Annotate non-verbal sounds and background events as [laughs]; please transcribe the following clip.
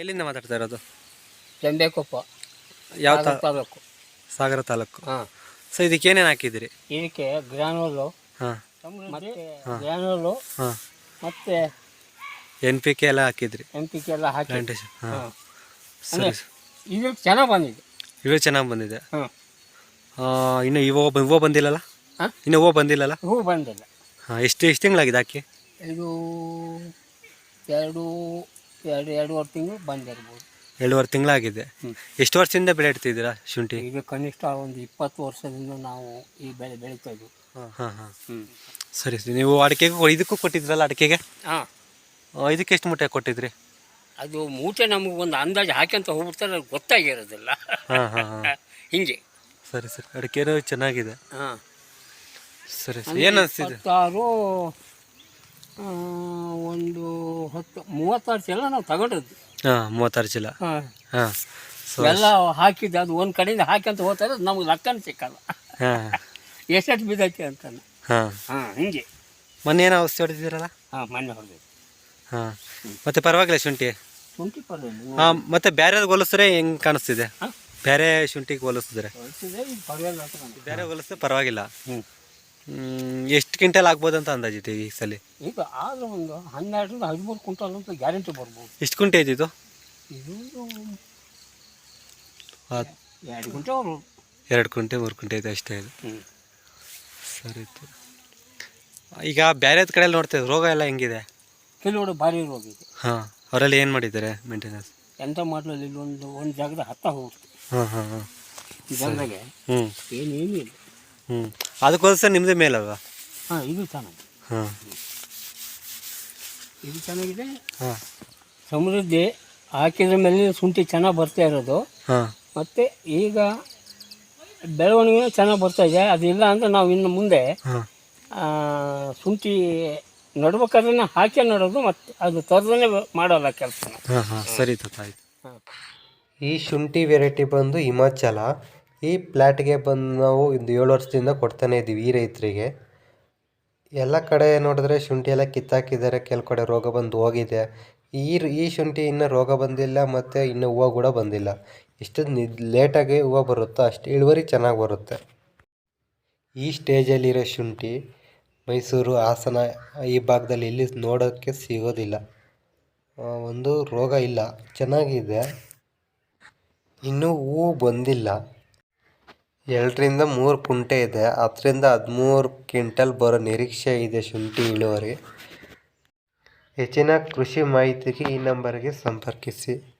ಎಲ್ಲಿಂದ ಮಾತಾಡ್ತಾ ಇರೋದು? ಜಂಬೇಕೊಪ್ಪ ಯಾವ ತಾ ತಾಲೂಕು. ಸಾಗರ ತಾಲೂಕು. ಹಾಂ. ಸೊ ಇದಕ್ಕೆ ಏನೇನು ಹಾಕಿದ್ದೀರಿ? ಇದಕ್ಕೆ ಗ್ರಾನೋಲು ಹಾಂ. ಮತ್ತೆ ಗ್ರಾನೋಲು ಹಾಂ. ಮತ್ತೆ ಎನ್ ಪಿ ಕೆ ಎಲ್ಲ ಹಾಕಿದ್ರಿ? ಎನ್ ಪಿ ಕೆ ಎಲ್ಲ ಹಾಕಿ. ಪ್ಲಾಂಟೇಶನ್. ಹಾಂ. ಹಾಂ. ಸರಿ ಇದು ಚೆನ್ನಾಗಿ ಬಂದಿದೆ. ಇವೇ ಚೆನ್ನಾಗಿ ಬಂದಿದೆ? ಹಾಂ. ಆ, ಇನ್ನು ಇವ ಇವ ಬಂದಿಲ್ಲಲ್ಲ? ಹಾಂ? ಇನ್ನು ಹೂವು ಬಂದಿಲ್ಲಲ್ಲ? ಹೂ ಬಂದಿಲ್ಲ. ಹಾಂ ಎಷ್ಟು ಎಷ್ಟು ತಿಂಗಳಾಗಿದೆ ಹಾಕಿ? ಇದು ಎರಡು ಎರಡು ಎರಡೂವರೆ ತಿಂಗಳು ಬಂದಿರ್ಬೋದು. ಎರಡೂವರೆ ತಿಂಗಳಾಗಿದೆ. ಎಷ್ಟು ವರ್ಷದಿಂದ ಬೆಳೆ ಇಡ್ತಿದ್ದೀರಾ ಶುಂಠಿ? ಈಗ ಕನಿಷ್ಠ ಒಂದು ಇಪ್ಪತ್ತು ವರ್ಷದಿಂದ ನಾವು ಈ ಬೆಳೆ ಬೆಳೀತಾ ಇದ್ವಿ. ಹಾಂ ಹಾಂ ಸರಿ ಸರಿ. ನೀವು ಅಡಿಕೆಗೂ ಇದಕ್ಕೂ ಕೊಟ್ಟಿದ್ರಲ್ಲ ಅಡಿಕೆಗೆ? ಹಾಂ. ಇದಕ್ಕೆ ಎಷ್ಟು ಮೂಟೆ ಕೊಟ್ಟಿದ್ರಿ? ಅದು ಮೂಟೆ ನಮಗೆ ಒಂದು ಅಂದಾಜು ಹಾಕ್ಯಂತ ಹೋಗ್ಬಿಡ್ತಾರೆ ಅದು ಗೊತ್ತಾಗಿರೋದಿಲ್ಲ. ಹಾಂ ಹಾಂ ಹಾಂ. [laughs] ಹಿಂಗೆ. ಸರಿ ಸರಿ. ಅಡಿಕೆನೂ ಚೆನ್ನಾಗಿದೆ. ಹಾಂ. ಸರಿ ಸರಿ. ಏನು ಅನಿಸ್ತಿದೆ ಇಪ್ಪತ್ತಾರು ಆ, ಒಂದು ಹತ್ತು ಮೂವತ್ತಾರು ಚೀಲ ನಾವು ತಗೊಂಡದ್ದು. ಹಾಂ ಮೂವತ್ತಾರು ಚೀಲ. ಹಾಂ. ಹಾಂ ಎಲ್ಲ ಹಾಕಿದ್ದು ಅದು ಒಂದು ಕಡೆಯಿಂದ ಅಂತ ಹೋಗ್ತಾರೆ ನಮ್ಗೆ ಲಕ್ಕ ಸಿಕ್ಕಲ್ಲ. ಹಾಂ. ಎಷ್ಟೆಷ್ಟು ಬಿದ್ದೈತೆ ಅಂತ ಹಾಂ. ಹಾಂ ಹಿಂಗೆ. ಮೊನ್ನೆ ಏನೋ ಔಷಧಿ ಹೊಡೆದಿದ್ದೀರಲ್ಲ? ಹಾಂ ಮೊನ್ನೆ ಹೊಡೆದೈತೆ ಹಾಂ. ಮತ್ತೆ ಪರವಾಗಿಲ್ಲ ಶುಂಠಿ. ಶುಂಠಿ ಪರವಾಗಿಲ್ಲ. ಹಾಂ ಮತ್ತೆ ಬೇರೆ ಹೋಲಿಸಿದ್ರೆ ಹೆಂಗೆ ಕಾಣಿಸ್ತಿದೆ? ಬೇರೆ ಶುಂಠಿಗೆ ಹೋಲಿಸಿದ್ರೆ. ಬೇರೆ ಹೋಲಿಸಿದ್ರೆ ಪರವಾಗಿಲ್ಲ. ಹ್ಞೂ ಎಷ್ಟು ಕ್ವಿಂಟಲ್ ಆಗ್ಬೋದು ಅಂತ ಅಂದಾಜಿದೆ ಈ ಸಲ? ಈಗ ಆದ್ರೆ ಒಂದು ಹನ್ನೆರಡರಿಂದ ಹದಿಮೂರು ಕ್ವಿಂಟಲ್ ಅಂತ ಗ್ಯಾರಂಟಿ ಬರ್ಬೋದು. ಎಷ್ಟು ಕುಂಟೆ ಇದ್ದಿದ್ದು ಇದು? ಹತ್ತು ಎರಡು ಅವರು ಎರಡು ಕುಂಟೆ ಮೂರು ಕುಂಟೆ ಇದೆ ಅಷ್ಟೇ ಇದು. ಹ್ಞೂ ಸರಿ. ಈಗ ಬೇರೆ ಕಡೆ ನೋಡ್ತೇವೆ ರೋಗ ಎಲ್ಲ ಹೆಂಗಿದೆ? ಕೆಲವರು ಭಾರಿ ರೋಗ ಇದೆ. ಹಾಂ ಅವರಲ್ಲಿ ಏನು ಮಾಡಿದ್ದಾರೆ ಮೇಂಟೆನೆನ್ಸ್ ಎಂತ ಮಾಡಲಿಲ್ಲ ಇಲ್ಲೊಂದು ಒಂದು ಜಾಗದ ಹತ್ತ ಹೋಗುತ್ತೆ ಹಾಂ ಹಾಂ ಹಾಂ. ಜಾಗದಾಗೆ ಹ್ಞೂ ಏನೇನು ಇಲ್ಲ. ಹ್ಞೂ ಅದಕ್ಕೋಸ್ಕರ ನಿಮ್ಮದೇ ಮೇಲಲ್ವಾ? ಹಾಂ ಇದು ಚೆನ್ನಾಗಿದೆ. ಹಾಂ. ಇದು ಚೆನ್ನಾಗಿದೆ. ಹಾಂ. ಸಮೃದ್ಧಿ ಹಾಕಿದ ಮೇಲೆ ಶುಂಠಿ ಚೆನ್ನಾಗಿ ಬರ್ತಾ ಇರೋದು. ಹಾಂ. ಮತ್ತು ಈಗ ಬೆಳವಣಿಗೆ ಚೆನ್ನಾಗಿ ಬರ್ತಾ ಇದೆ. ಅದಿಲ್ಲ ಅಂದರೆ ನಾವು ಇನ್ನು ಮುಂದೆ ಶುಂಠಿ ನಡ್ಬೇಕಾದ್ರೆ ಹಾಕಿ ನೋಡೋದು ಮತ್ತೆ ಅದು ತರದೇ ಮಾಡೋಲ್ಲ ಕೆಲಸ ಹಾಂ ಹಾಂ. ಸರಿ ತಾತ ಆಯ್ತು. ಈ ಶುಂಠಿ ವೆರೈಟಿ ಬಂದು ಹಿಮಾಚಲ. ಈ ಫ್ಲ್ಯಾಟ್ಗೆ ಬಂದು ನಾವು ಒಂದು ಏಳು ವರ್ಷದಿಂದ ಕೊಡ್ತಾನೆ ಇದ್ದೀವಿ ಈ ರೈತರಿಗೆ. ಎಲ್ಲ ಕಡೆ ನೋಡಿದ್ರೆ ಶುಂಠಿ ಎಲ್ಲ ಕಿತ್ತಾಕಿದ್ದಾರೆ ಕೆಲವು ಕಡೆ ರೋಗ ಬಂದು ಹೋಗಿದೆ. ಈ ಈ ಶುಂಠಿ ಇನ್ನೂ ರೋಗ ಬಂದಿಲ್ಲ ಮತ್ತು ಇನ್ನೂ ಹೂವು ಕೂಡ ಬಂದಿಲ್ಲ. ಎಷ್ಟು ಲೇಟಾಗಿ ಹೂವು ಬರುತ್ತೋ ಅಷ್ಟು ಇಳುವರಿ ಚೆನ್ನಾಗಿ ಬರುತ್ತೆ. ಈ ಸ್ಟೇಜಲ್ಲಿರೋ ಶುಂಠಿ ಮೈಸೂರು ಹಾಸನ ಈ ಭಾಗದಲ್ಲಿ ಇಲ್ಲಿ ನೋಡೋಕ್ಕೆ ಸಿಗೋದಿಲ್ಲ. ಒಂದು ರೋಗ ಇಲ್ಲ. ಚೆನ್ನಾಗಿದೆ. ಇನ್ನೂ ಹೂವು ಬಂದಿಲ್ಲ. ಎರಡರಿಂದ ಮೂರು ಕುಂಟೆ ಇದೆ. ಹತ್ತರಿಂದ ಹದಿಮೂರು ಕ್ವಿಂಟಲ್ ಬರೋ ನಿರೀಕ್ಷೆ ಇದೆ ಶುಂಠಿ ಇಳುವರಿ. ಹೆಚ್ಚಿನ ಕೃಷಿ ಮಾಹಿತಿಗೆ ಈ ನಂಬರ್ಗೆ ಸಂಪರ್ಕಿಸಿ.